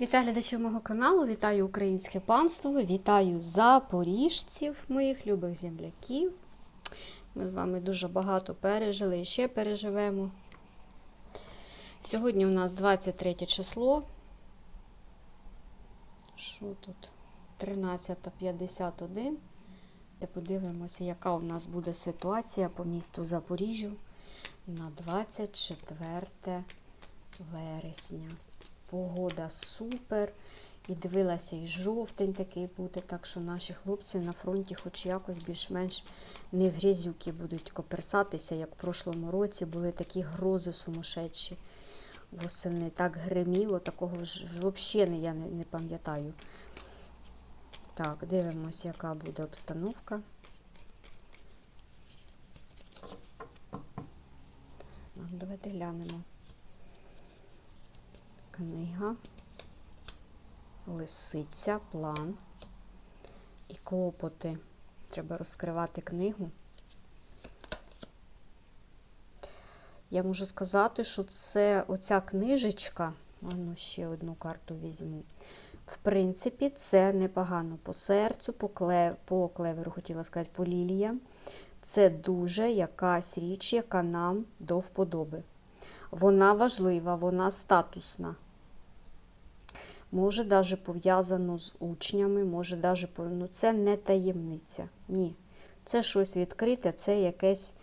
Вітаю глядачів мого каналу, вітаю українське панство, вітаю запоріжців, моїх любих земляків. Ми з вами дуже багато пережили і ще переживемо. Сьогодні у нас 23 число. Що тут? 13.51. Де подивимося, яка у нас буде ситуація по місту Запоріжжю на 24 вересня. Погода супер. І дивилася, і жовтень такий буде, так що наші хлопці на фронті хоч якось більш-менш не в грязюки будуть коперсатися, як в прошлому році були такі грози сумасшедші. Восени так гриміло, такого ж взагалі я не, не пам'ятаю. Так, дивимося, яка буде обстановка. Ну, Давайте глянемо. Книга, лисиця, план і клопоти. Треба розкривати книгу. Я можу сказати, що це оця книжечка, ну ще одну карту візьму. В принципі, це непогано по серцю, по, кле, по клеверу, хотіла сказати, по ліліям. Це дуже якась річ, яка нам до вподоби. Вона важлива, вона статусна. Може, навіть пов'язано з учнями, може, навіть ну, це не таємниця. Ні. Це щось відкрите, це якесь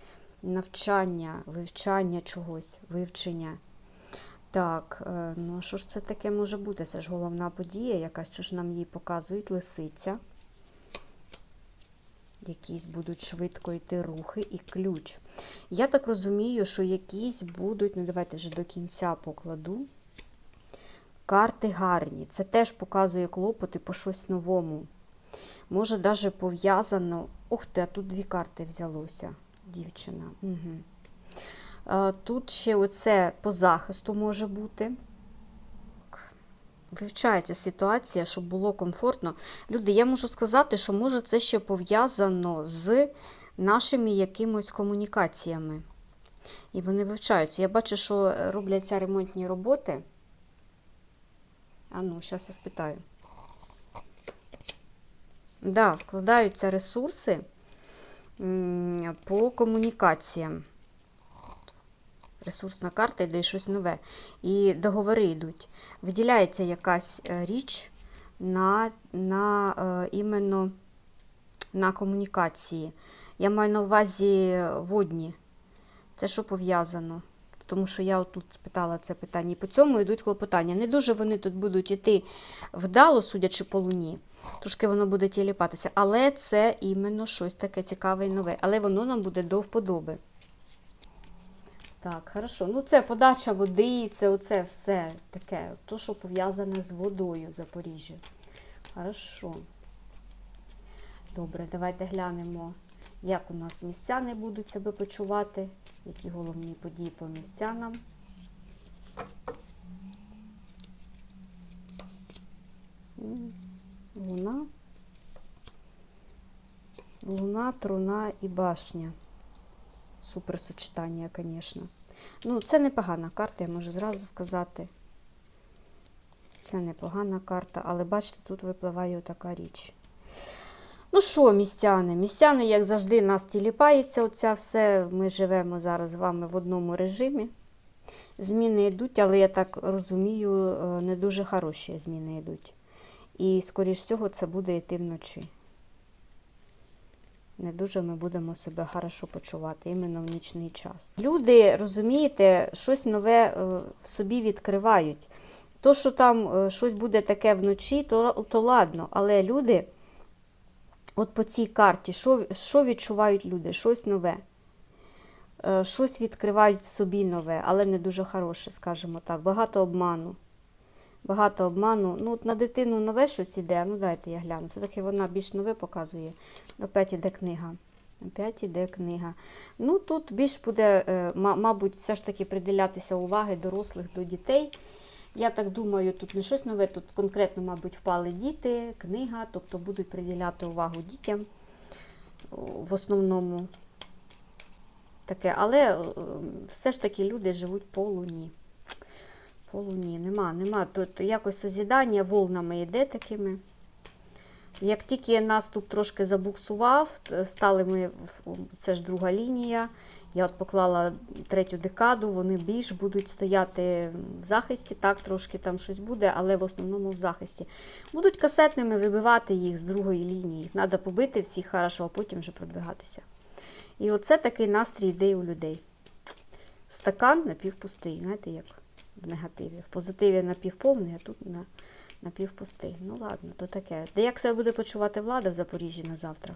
навчання, вивчання чогось, вивчення. Так, е, ну що ж це таке може бути? Це ж головна подія, якась, що ж нам її показують, лисиця. Якісь будуть швидко йти рухи і ключ. Я так розумію, що якісь будуть, ну давайте вже до кінця покладу. Карти гарні. Це теж показує клопоти по щось новому. Може, навіть пов'язано. Ух ти, а тут дві карти взялося, дівчина. Угу. Тут ще оце по захисту може бути. Вивчається ситуація, щоб було комфортно. Люди, я можу сказати, що може це ще пов'язано з нашими якимось комунікаціями. І вони вивчаються. Я бачу, що робляться ремонтні роботи. А ну, зараз я спитаю. Да, вкладаються ресурси по комунікаціям. Ресурсна карта йде щось нове. І договори йдуть. Виділяється якась річ на на е, іменно на комунікації. Я маю на увазі водні. Це що пов'язано? Тому що я тут спитала це питання. І по цьому йдуть клопотання. Не дуже вони тут будуть йти вдало, судячи по луні. Трошки воно буде тіліпатися. Але це іменно щось таке цікаве і нове. Але воно нам буде до вподоби. Так, хорошо. Ну, це подача води, це оце все таке, то, що пов'язане з водою в Запоріжжі. Хорошо. Добре, давайте глянемо, як у нас містяни будуть себе почувати, які головні події по містянам. Луна. Луна, труна і башня. Супер сочетання, звісно. Ну, це непогана карта, я можу зразу сказати. Це непогана карта, але бачите, тут випливає така річ. Ну що, містяни? Містяни, як завжди, нас тіліпається оця все. Ми живемо зараз з вами в одному режимі. Зміни йдуть, але я так розумію, не дуже хороші зміни йдуть. І, скоріш всього, це буде йти вночі. Не дуже ми будемо себе хорошо почувати, іменно в нічний час. Люди, розумієте, щось нове в собі відкривають. То, що там щось буде таке вночі, то, то ладно, але люди, от по цій карті, що, що відчувають люди? Щось нове. Щось відкривають собі нове, але не дуже хороше, скажімо так. Багато обману. Багато обману. Ну, от на дитину нове щось іде. Ну, дайте я гляну. Це таки вона більш нове показує. Опять іде книга. Опять іде книга. Ну, тут більш буде, мабуть, все ж таки приділятися уваги дорослих до дітей. Я так думаю, тут не щось нове, тут конкретно, мабуть, впали діти, книга, тобто будуть приділяти увагу дітям в основному таке. Але все ж таки люди живуть по луні. По луні нема, нема. Тут якось созідання волнами йде такими. Як тільки наступ трошки забуксував, стали ми, це ж друга лінія. Я от поклала третю декаду, вони більш будуть стояти в захисті, так, трошки там щось буде, але в основному в захисті. Будуть касетними вибивати їх з другої лінії. Їх треба побити всіх хорошо, а потім вже продвигатися. І оце такий настрій йде у людей. Стакан напівпустий, знаєте, як в негативі. В позитиві напівповний, а тут на, напівпустий. Ну ладно, то таке. Де як себе буде почувати влада в Запоріжжі на завтра?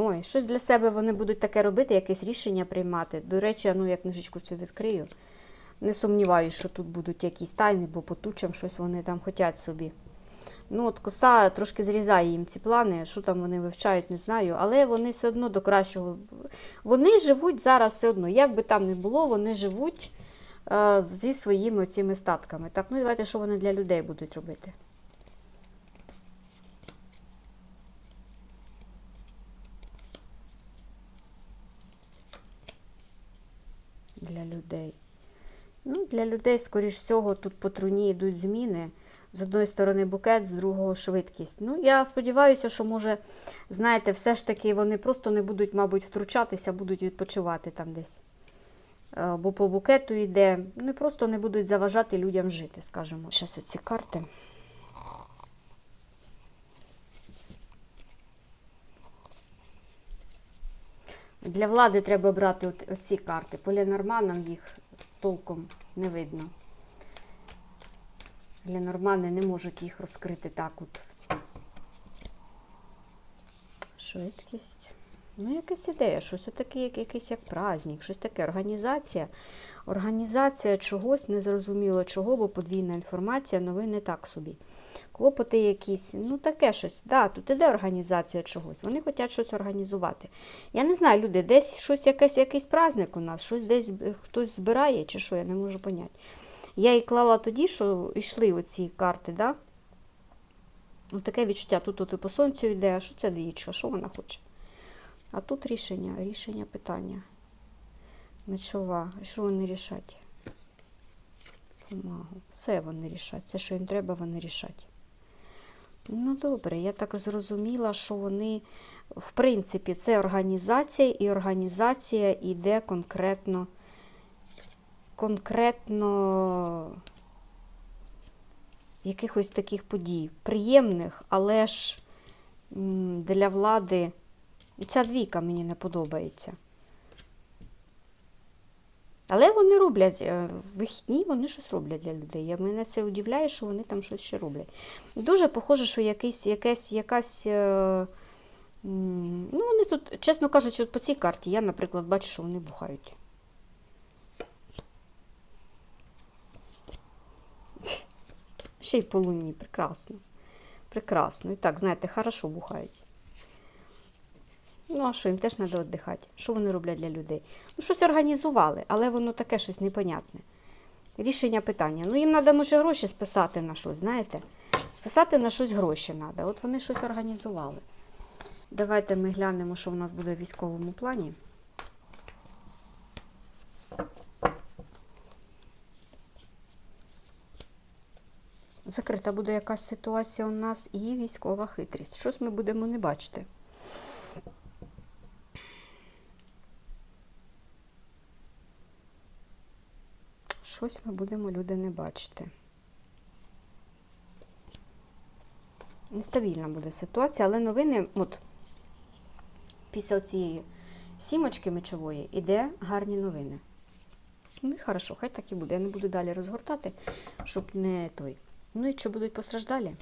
Ой, щось для себе вони будуть таке робити, якесь рішення приймати. До речі, ну я книжечку цю відкрию. Не сумніваюся, що тут будуть якісь тайни, бо по тучам щось вони там хотять собі. Ну, от коса трошки зрізає їм ці плани, що там вони вивчають, не знаю. Але вони все одно до кращого. Вони живуть зараз все одно. Як би там не було, вони живуть е, зі своїми цими статками. Так, ну і давайте, що вони для людей будуть робити. Для людей. Ну, для людей, скоріш всього, тут по труні йдуть зміни. З одної сторони букет, з другого швидкість. Ну, я сподіваюся, що, може, знаєте, все ж таки вони просто не будуть, мабуть, втручатися, будуть відпочивати там десь. Е, Бо по букету йде, вони просто не будуть заважати людям жити, скажімо. Зараз оці карти. Для влади треба брати от, оці карти. По Ленорманам їх толком не видно. Ленормани не можуть їх розкрити так от. Швидкість. Ну, якась ідея, щось отаке, якийсь як праздник, щось таке. Організація. Організація чогось, незрозуміло чого, бо подвійна інформація, новини так собі. Клопоти якісь, ну таке щось. Да, тут іде організація чогось. Вони хочуть щось організувати. Я не знаю, люди, десь щось якесь, якийсь праздник у нас, щось десь е, хтось збирає, чи що, я не можу поняти. Я їй клала тоді, що йшли оці карти, да? Ось таке відчуття. Тут от і по сонцю йде, а що це двічка, що вона хоче? А тут рішення, рішення питання. Мечова. Що вони рішать? Помагу. Все вони рішать. Все, що їм треба, вони рішать. Ну, добре, я так зрозуміла, що вони, в принципі, це організація, і організація йде конкретно, конкретно якихось таких подій. Приємних, але ж для влади ця двійка мені не подобається. Але вони роблять е, вихідні, вони щось роблять для людей. Я мене це удивляє, що вони там щось ще роблять. Дуже похоже, що якийсь, якась, якась. е, Ну, вони тут, чесно кажучи, от по цій карті я, наприклад, бачу, що вони бухають. Ще й по луні, прекрасно. Прекрасно. І так, знаєте, хорошо бухають. Ну, а що, їм теж треба віддихати. Що вони роблять для людей? Ну, щось організували, але воно таке щось непонятне. Рішення питання. Ну, їм треба, може, гроші списати на щось, знаєте? Списати на щось гроші треба. От вони щось організували. Давайте ми глянемо, що в нас буде в військовому плані. Закрита буде якась ситуація у нас і військова хитрість. Щось ми будемо не бачити. Щось ми будемо люди не бачити. Нестабільна буде ситуація, але новини, от після цієї сімочки мечової іде гарні новини. Ну і хорошо, хай так і буде. Я не буду далі розгортати, щоб не той. Ну і чи будуть постраждалі?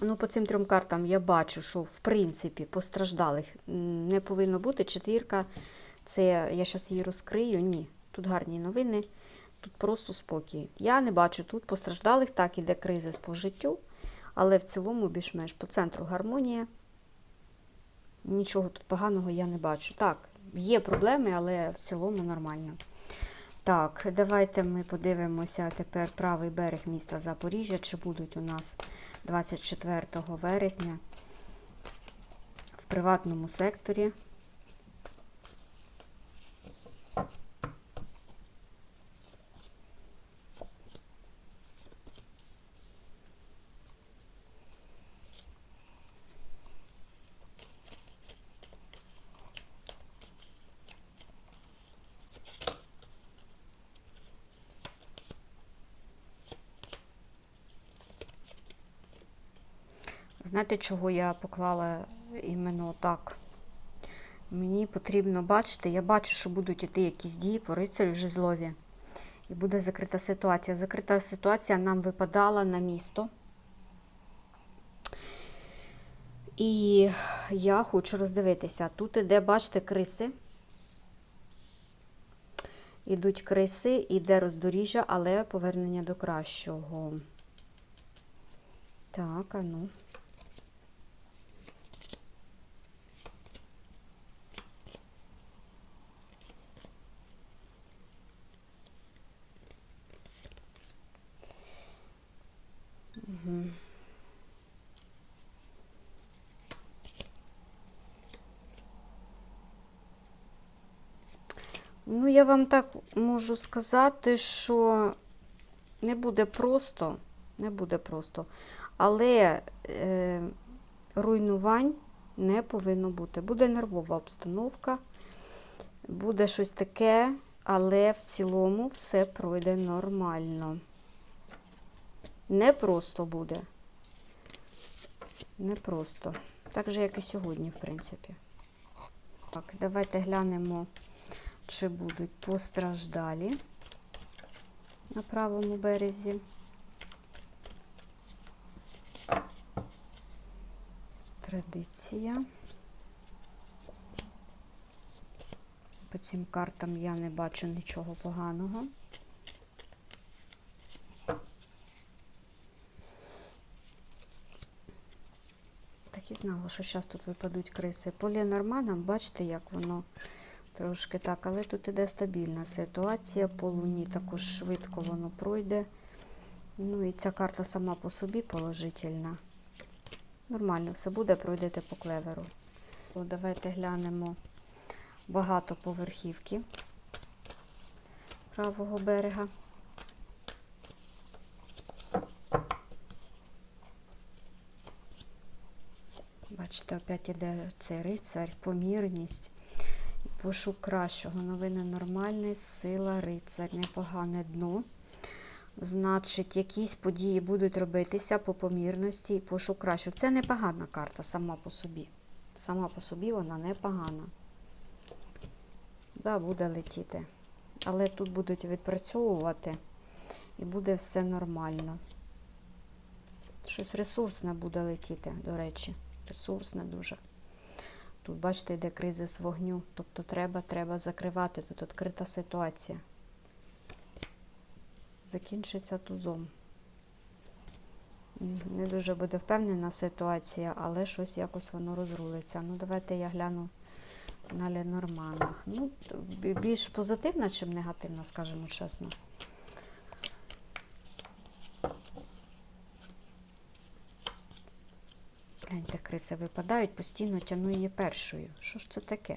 Ну, по цим трьом картам я бачу, що в принципі постраждалих не повинно бути. Четвірка, це я зараз її розкрию. Ні, тут гарні новини, тут просто спокій. Я не бачу тут постраждалих, так іде кризис по життю, але в цілому більш-менш по центру гармонія. Нічого тут поганого я не бачу. Так, є проблеми, але в цілому нормально. Так, давайте ми подивимося тепер правий берег міста Запоріжжя, чи будуть у нас 24 вересня. В приватному секторі. Знаєте, чого я поклала іменно так? Мені потрібно бачити, я бачу, що будуть іти якісь дії по рицарю жезлові. І буде закрита ситуація. Закрита ситуація нам випадала на місто. І я хочу роздивитися. Тут іде, бачите, криси. Ідуть криси, іде роздоріжжя, але повернення до кращого. Так, а ну. Ну, я вам так можу сказати, що не буде просто, не буде просто, але е, руйнувань не повинно бути. Буде нервова обстановка, буде щось таке, але в цілому все пройде нормально. Не просто буде. Не просто. Так же, як і сьогодні, в принципі. Так, давайте глянемо, чи будуть постраждалі на правому березі. Традиція. По цим картам я не бачу нічого поганого. Так і знала, що зараз тут випадуть криси. По Ленорманам, бачите, як воно трошки так, але тут іде стабільна ситуація. По луні також швидко воно пройде. Ну і ця карта сама по собі положительна. Нормально все буде, пройдете по клеверу. Давайте глянемо багатоповерхівки правого берега. Бачите, опять іде цей рицар, помірність, пошук кращого. Новини нормальний, сила, рицар, непогане дно. Значить, якісь події будуть робитися по помірності і пошук кращого. Це непогана карта сама по собі. Сама по собі вона непогана. Да, буде летіти. Але тут будуть відпрацьовувати і буде все нормально. Щось ресурсне буде летіти, до речі ресурсне дуже. Тут, бачите, йде кризис вогню. Тобто треба треба закривати. Тут відкрита ситуація. Закінчиться тузом. Не дуже буде впевнена ситуація, але щось якось воно розрулиться. Ну, давайте я гляну на Ленорманах. Ну, більш позитивна, ніж негативна, скажімо чесно. Гляньте, криси випадають, постійно тяну її першою. Що ж це таке?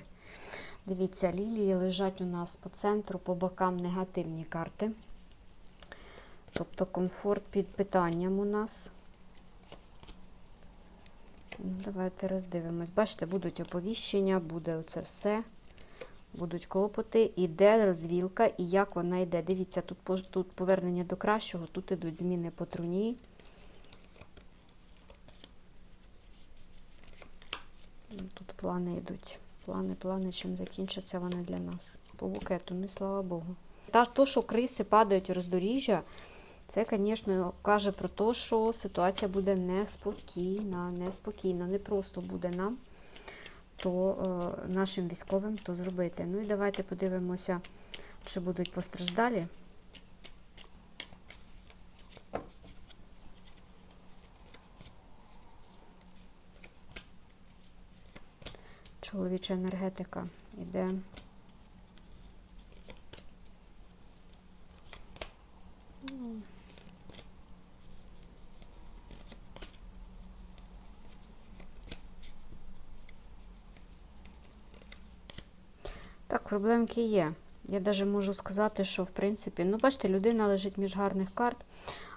Дивіться, лілії лежать у нас по центру, по бокам негативні карти. Тобто комфорт під питанням у нас. Ну, Давайте роздивимось. Бачите, будуть оповіщення, буде оце все. Будуть клопоти, іде розвілка, і як вона йде. Дивіться, тут тут повернення до кращого, тут ідуть зміни по труні. Тут плани йдуть. Плани, плани, чим закінчаться вони для нас. По букету, не слава Богу. Та то, що криси падають роздоріжжя, це, звісно, каже про те, що ситуація буде неспокійна, неспокійна. Не просто буде нам, то е, нашим військовим то зробити. Ну і давайте подивимося, чи будуть постраждалі. Творча енергетика іде. Так, проблемки є. Я навіть можу сказати, що, в принципі, ну, бачите, людина лежить між гарних карт,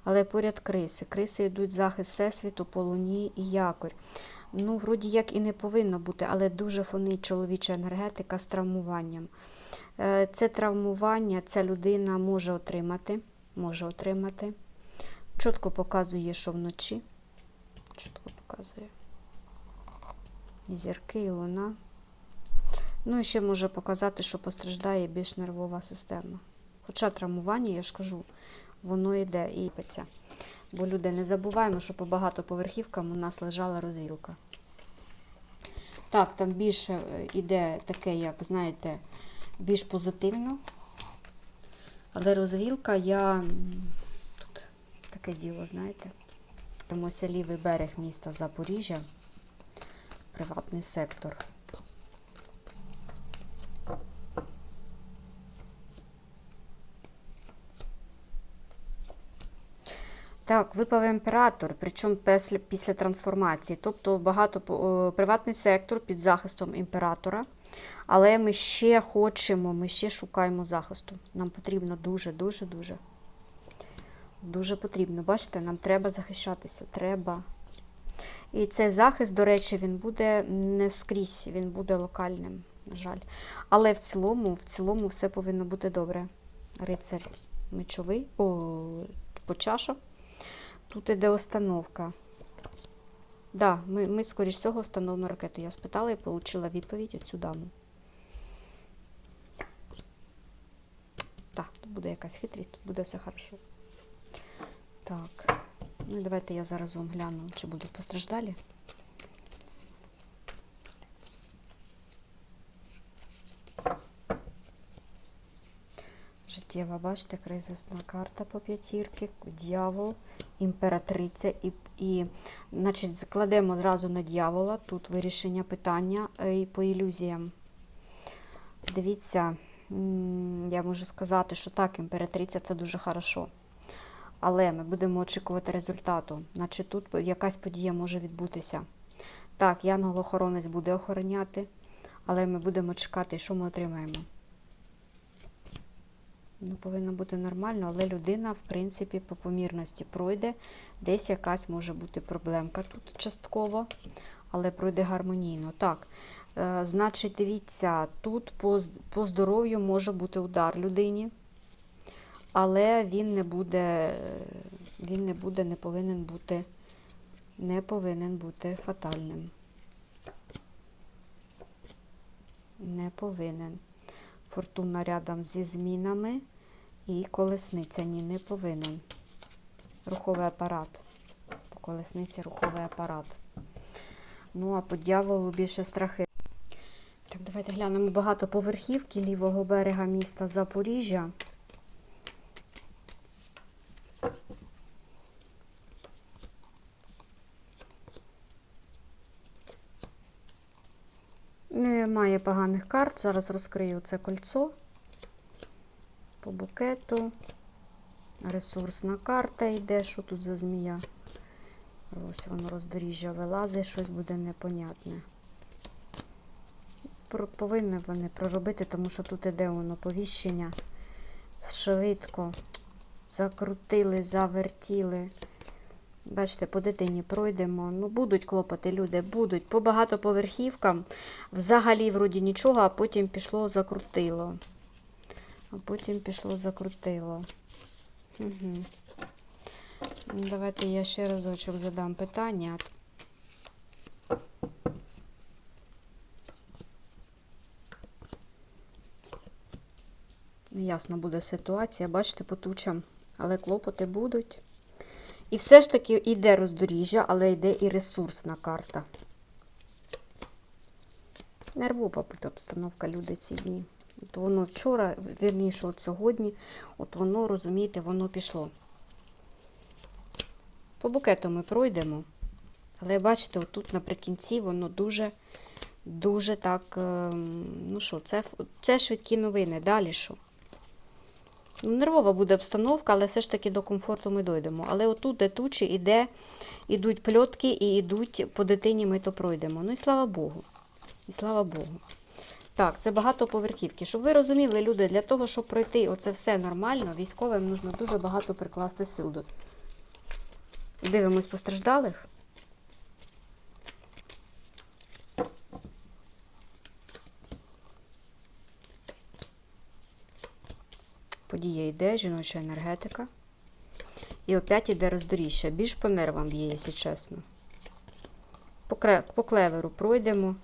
але поряд криси. Криси йдуть захист всесвіту, по луні і якорь. Ну, вроді як і не повинно бути, але дуже фонить чоловіча енергетика з травмуванням. Е, Це травмування ця людина може отримати. Може отримати. Чітко показує, що вночі. Чітко показує. Зірки, і луна. Ну і ще може показати, що постраждає більш нервова система. Хоча травмування, я ж кажу, воно йде і петься. Бо люди не забуваємо, що по багатоповерхівкам у нас лежала розвілка. Так, там більше е, іде таке, як, знаєте, більш позитивно. Але розвілка я тут таке діло, знаєте. Дивимося лівий берег міста Запоріжжя, приватний сектор. Так, випав імператор, причому після, після трансформації. Тобто багато о, приватний сектор під захистом імператора. Але ми ще хочемо, ми ще шукаємо захисту. Нам потрібно дуже, дуже, потрібно. Бачите, нам треба захищатися. Треба. І цей захист, до речі, він буде не скрізь, він буде локальним, на жаль. Але в цілому, в цілому все повинно бути добре. Рицарь мечовий, о, по чаша. Тут іде установка. Да, ми, ми скоріш всього, встановимо ракету. Я спитала і отримала відповідь оцю даму. Так, тут буде якась хитрість, тут буде все хорошо. Так. Ну і давайте я зараз гляну, чи будуть постраждалі. Життєва, бачите, кризисна карта по п'ятірки, дьявол, імператриця і, і значить, закладемо зразу на дьявола. Тут вирішення питання е, і по ілюзіям. Дивіться, я можу сказати, що так, імператриця це дуже хорошо. Але ми будемо очікувати результату. Значить, тут якась подія може відбутися. Так, янгол-охоронець буде охороняти, але ми будемо чекати, що ми отримаємо. Ну, повинно бути нормально, але людина, в принципі, по помірності пройде. Десь якась може бути проблемка тут частково, але пройде гармонійно. Так, е, значить, дивіться, тут по, по здоров'ю може бути удар людині, але він не буде, він не буде, не повинен бути, не повинен бути фатальним. Не повинен. Фортуна рядом зі змінами і колесниця ні, не повинен. Руховий апарат. По колесниці руховий апарат. Ну, а по дьяволу більше страхи. Так, давайте глянемо багатоповерхівки лівого берега міста Запоріжжя. Немає поганих карт. Зараз розкрию це кольцо по букету. Ресурсна карта йде. Що тут за змія? Ось воно роздоріжжя вилазить, щось буде непонятне. Повинні вони проробити, тому що тут іде воно повіщення. Швидко. Закрутили, завертіли. Бачите, по дитині пройдемо. Ну, будуть клопоти, люди, будуть. По багатоповерхівкам взагалі вроді нічого, а потім пішло закрутило. А потім пішло закрутило. Угу. Давайте я ще разочок задам питання. Неясна буде ситуація, бачите, по тучам, але клопоти будуть. І все ж таки йде роздоріжжя, але йде і ресурсна карта. Нервова буде обстановка люди ці дні. От воно вчора, вірніше, от сьогодні, от воно, розумієте, воно пішло. По букету ми пройдемо. Але бачите, отут наприкінці воно дуже, дуже так. ем, Ну що, це, це швидкі новини. Далі що? Ну, Нервова буде обстановка, але все ж таки до комфорту ми дойдемо. Але отут, де тучі, іде, ідуть пльотки і йдуть по дитині, ми то пройдемо. Ну і слава Богу. І слава Богу. Так, це багатоповерхівки. Щоб ви розуміли, люди, для того, щоб пройти оце все нормально, військовим нужно дуже багато прикласти сил. Дивимось постраждалих. Подія йде, жіноча енергетика. І опять іде роздоріжжя. Більш по нервам б'є, якщо чесно. По клеверу пройдемо.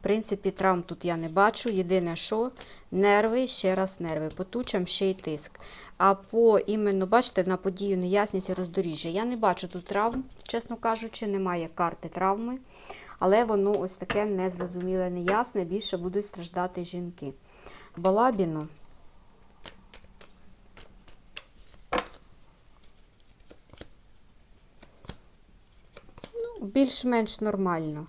В принципі, травм тут я не бачу. Єдине, що нерви, ще раз нерви. По тучам ще й тиск. А по іменно, бачите, на подію неясність і роздоріжжя. Я не бачу тут травм, чесно кажучи, немає карти травми. Але воно ось таке незрозуміле, неясне. Більше будуть страждати жінки. Балабіно. Ну, більш-менш нормально.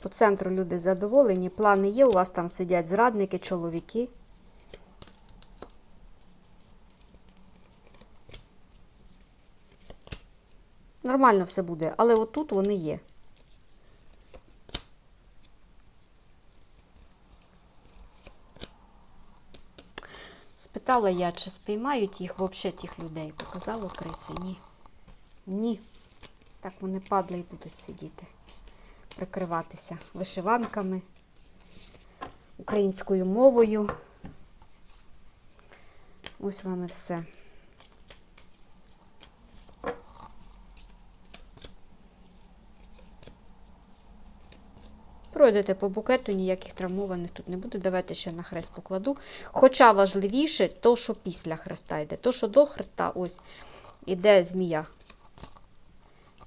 По центру люди задоволені, плани є, у вас там сидять зрадники, чоловіки. Нормально все буде, але отут вони є. Спитала я, чи спіймають їх взагалі тих людей. Показало криси? Ні. Ні. Так вони падли і будуть сидіти, прикриватися вишиванками, українською мовою. Ось вам і все. Пройдете по букету, ніяких травмованих тут не буде. Давайте ще на хрест покладу. Хоча важливіше то, що після хреста йде. То, що до хреста, ось, іде змія.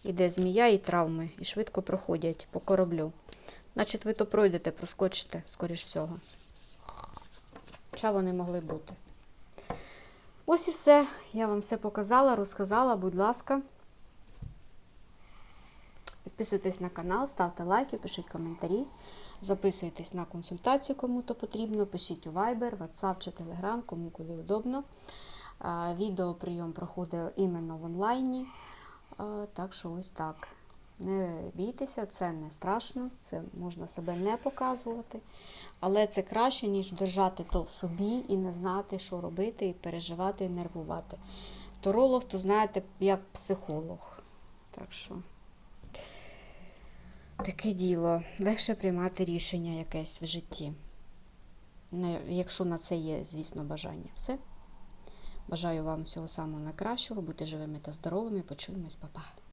Іде змія і травми, і швидко проходять по кораблю. Значить, ви то пройдете, проскочите, скоріш всього. Хоча вони могли бути. Ось і все. Я вам все показала, розказала, будь ласка. Підписуйтесь на канал, ставте лайки, пишіть коментарі, записуйтесь на консультацію, кому то потрібно. Пишіть у Viber, WhatsApp чи Telegram, кому коли удобно. Відеоприйом проходить іменно в онлайні. А, Так що ось так. Не бійтеся, це не страшно, це можна себе не показувати. Але це краще, ніж держати то в собі і не знати, що робити, і переживати, і нервувати. Торолог, то знаєте, як психолог. Так що. Таке діло. Легше приймати рішення якесь в житті. Якщо на це є, звісно, бажання. Все. Бажаю вам всього самого найкращого, бути живими та здоровими. Почуємось, па-па.